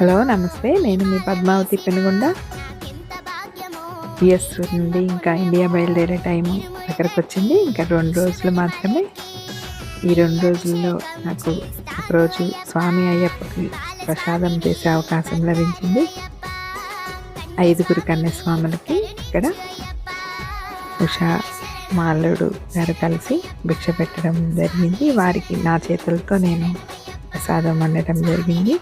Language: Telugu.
హలో నమస్తే. నేను మీ పద్మావతి పెనుగొండ. ఎస్ నుండి ఇంకా ఇండియా బయలుదేరే టైము దగ్గరకు వచ్చింది ఇంకా రెండు రోజులు మాత్రమే. ఈ రెండు రోజుల్లో నాకు ఒకరోజు స్వామి అయ్యప్పకి ప్రసాదం చేసే అవకాశం లభించింది. ఐదుగురు కన్యస్వాములకి ఇక్కడ ఉషా మాల్లుడు గారు కలిసి భిక్ష పెట్టడం జరిగింది. వారికి నా చేతులతో నేను ప్రసాదం వండటం జరిగింది.